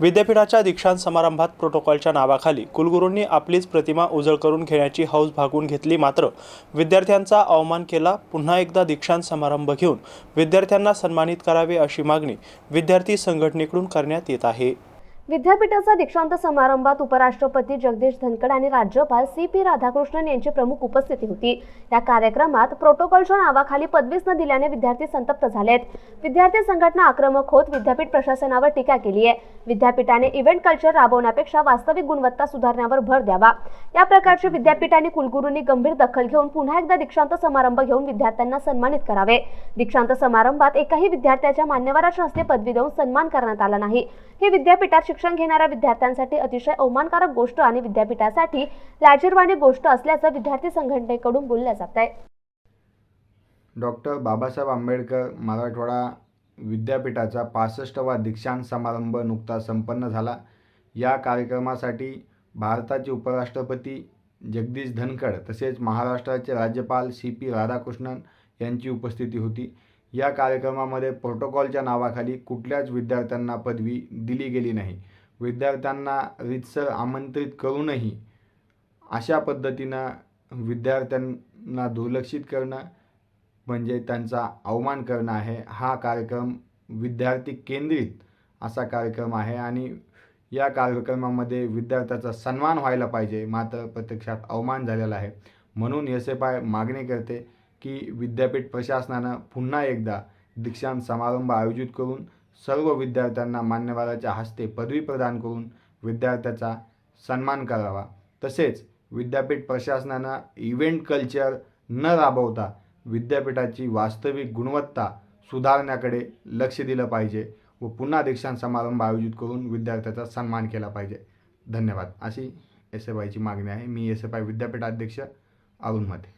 विद्यापीठाच्या दीक्षांत समारंभात प्रोटोकॉलच्या नावाखाली कुलगुरूंनी आपलीच प्रतिमा उजळ करून घेण्याची हौस भागून घेतली मात्र विद्यार्थ्यांचा अवमान केला. पुन्हा एकदा दीक्षांत समारंभ घेऊन विद्यार्थ्यांना सन्मानित करावे अशी मागणी विद्यार्थी संघटनेकडून करण्यात येत आहे. विद्यापीठाचा दीक्षांत समारंभात उपराष्ट्रपती जगदीश धनखड आणि राज्यपाल सी पी राधाकृष्णन यांची प्रमुख उपस्थिती होती. या कार्यक्रमात प्रोटोकॉलच्या नावाखाली पदवीच न दिल्याने विद्यार्थी संतप्त झालेत. विद्यार्थी संघटना आक्रमक होत विद्यापीठ प्रशासनावर टीका केली आहे. विद्यापीठाने इव्हेंट कल्चर राबवण्यापेक्षा वास्तविक गुणवत्ता सुधारण्यावर भर द्यावा. या प्रकारचे विद्यापीठ आणि कुलगुरूंनी गंभीर दखल घेऊन पुन्हा एकदा दीक्षांत समारंभ घेऊन विद्यार्थ्यांना सन्मानित करावे. दीक्षांत समारंभात एकाही विद्यार्थ्याच्या मान्यवराच्या हस्ते पदवी देऊन सन्मान करण्यात आला नाही. हे विद्यापीठात शिक्षण घेणाऱ्या विद्यार्थ्यांसाठी अतिशय अवमानकारक गोष्ट आणि विद्यापीठासाठी लाजीरवाणी गोष्ट असल्याचं विद्यार्थी संघटनेकडून बोललं जात आहे. डॉक्टर बाबासाहेब आंबेडकर मराठवाडा विद्यापीठाचा पासष्टवा दीक्षांत समारंभ नुकताच संपन्न झाला. या कार्यक्रमासाठी भारताचे उपराष्ट्रपती जगदीश धनखड तसेच महाराष्ट्राचे राज्यपाल सी पी राधाकृष्णन यांची उपस्थिती होती. या कार्यक्रमामध्ये प्रोटोकॉलच्या नावाखाली कुठल्याच विद्यार्थ्यांना पदवी दिली गेली नाही. विद्यार्थ्यांना रीतसर आमंत्रित करूनही अशा पद्धतीनं विद्यार्थ्यांना दुर्लक्षित करणं म्हणजे त्यांचा अवमान करणं आहे. हा कार्यक्रम विद्यार्थी केंद्रित असा कार्यक्रम आहे आणि या कार्यक्रमामध्ये विद्यार्थ्याचा सन्मान व्हायला पाहिजे. मात्र प्रत्यक्षात अवमान झालेला आहे. म्हणून एस एफ आय मागणी करते की विद्यापीठ प्रशासनानं पुन्हा एकदा दीक्षांत समारंभ आयोजित करून सर्व विद्यार्थ्यांना मान्यवराच्या हस्ते पदवी प्रदान करून विद्यार्थ्याचा सन्मान करावा. तसेच विद्यापीठ प्रशासनानं इव्हेंट कल्चर न राबवता विद्यापीठाची वास्तविक गुणवत्ता सुधारण्याकडे लक्ष दिलं पाहिजे व पुन्हा दीक्षांत समारंभ आयोजित करून विद्यार्थ्याचा सन्मान केला पाहिजे. धन्यवाद. अशी एस एफ आयची मागणी आहे. मी एस एफ आय विद्यापीठ अध्यक्ष अरुण मते.